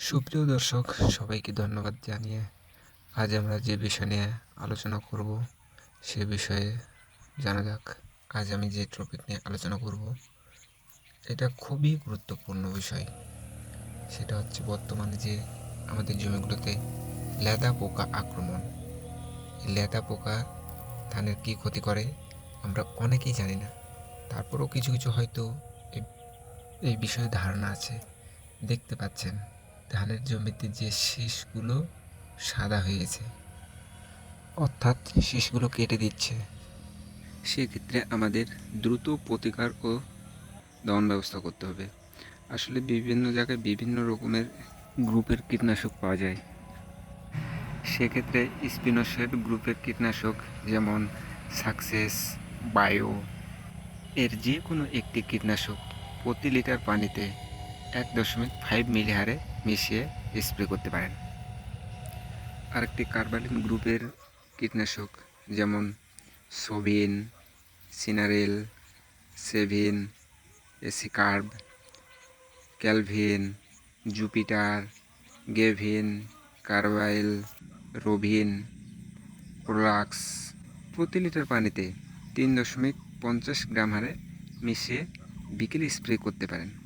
সুপ্রিয় দর্শক, সবাইকে ধন্যবাদ জানিয়ে আজ আমরা যে বিষয় নিয়ে আলোচনা করব, সে বিষয়ে জানা যাক। আজ আমি যে টপিক নিয়ে আলোচনা করব, এটা খুবই গুরুত্বপূর্ণ বিষয়। সেটা হচ্ছে বর্তমানে যে আমাদের জমিগুলোতে লেদা পোকা আক্রমণ। লেদা পোকা ধানের কী ক্ষতি করে, আমরা অনেকেই জানি না। তারপরেও কিছু কিছু হয়তো এই বিষয়ে ধারণা আছে। দেখতে পাচ্ছেন। ধানের জমিতে যে শীষগুলো সাদা হয়ে গেছে অর্থাৎ শীষগুলো কেটে দিচ্ছে, সেক্ষেত্রে আমাদের দ্রুত প্রতিকার ও দমন ব্যবস্থা করতে হবে। আসলে বিভিন্ন জায়গায় বিভিন্ন রকমের গ্রুপের কীটনাশক পাওয়া যায়। সেক্ষেত্রে স্পিনোসেট গ্রুপের কীটনাশক যেমন সাকসেস, বায়ো, এর যে কোনো একটি কীটনাশক প্রতি লিটার পানিতে এক দশমিক ফাইভ মিলি হারে মিশিয়ে স্প্রে করতে পারেন। আরেকটি কার্বালিন গ্রুপের কীটনাশক যেমন Sovin, Sinarel, Sevin, Asicarb, Calvin, Jupiter, Gevin, carbaryl, Rovin, Prolax প্রতি লিটার পানিতে তিন দশমিক পঞ্চাশ গ্রাম হারে মিশিয়ে বিকেলে স্প্রে করতে পারেন।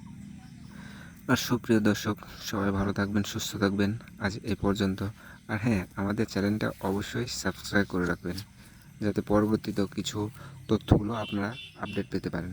আর সুপ্রিয় দর্শক, সবাই ভালো থাকবেন, সুস্থ থাকবেন আজ এই পর্যন্ত। আর হ্যাঁ আমাদের চ্যানেলটা অবশ্যই সাবস্ক্রাইব করে রাখবেন, যাতে পরবর্তীতেও কিছু তথ্যগুলো আপনারা আপডেট পেতে পারেন।